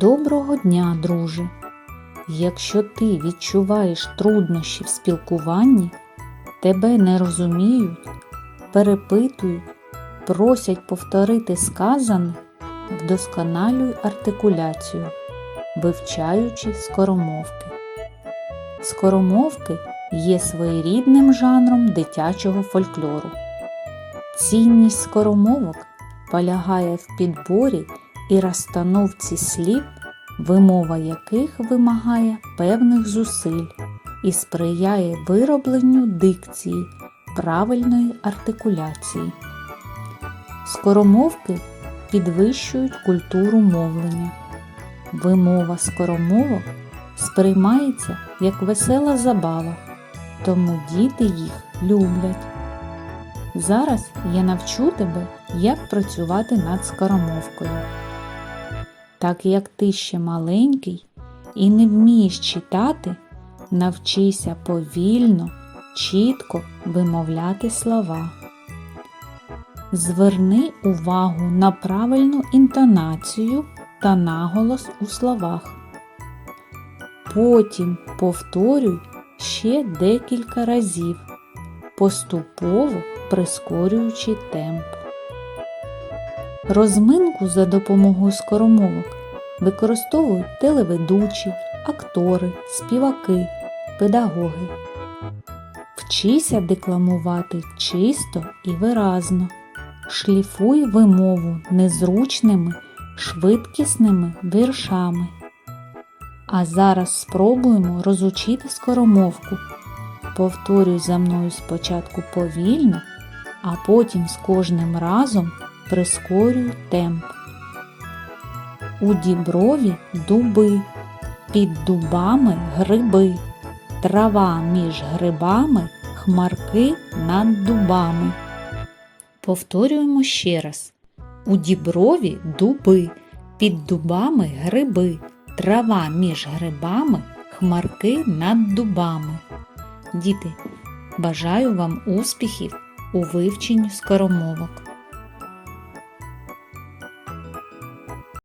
Доброго дня, друже! Якщо ти відчуваєш труднощі в спілкуванні, тебе не розуміють, перепитують, просять повторити сказане, вдосконалюй артикуляцію, вивчаючи скоромовки. Скоромовки є своєрідним жанром дитячого фольклору. Цінність скоромовок полягає в підборі і розстановці слів, вимова яких вимагає певних зусиль і сприяє виробленню дикції, правильної артикуляції. Скоромовки підвищують культуру мовлення. Вимова скоромовок сприймається як весела забава, тому діти їх люблять. Зараз я навчу тебе, як працювати над скоромовкою. Так як ти ще маленький і не вмієш читати, навчися повільно, чітко вимовляти слова. Зверни увагу на правильну інтонацію та наголос у словах. Потім повторюй ще декілька разів, поступово прискорюючи темп. Розминку за допомогою скоромовок використовують телеведучі, актори, співаки, педагоги. Вчися декламувати чисто і виразно. Шліфуй вимову незручними, швидкісними віршами. А зараз спробуємо розучити скоромовку. Повторюй за мною спочатку повільно, а потім з кожним разом прискорюй темп. У діброві дуби, під дубами гриби, трава між грибами, хмарки над дубами. Повторюємо ще раз. У діброві дуби, під дубами гриби, трава між грибами, хмарки над дубами. Діти, бажаю вам успіхів у вивченні скоромовок.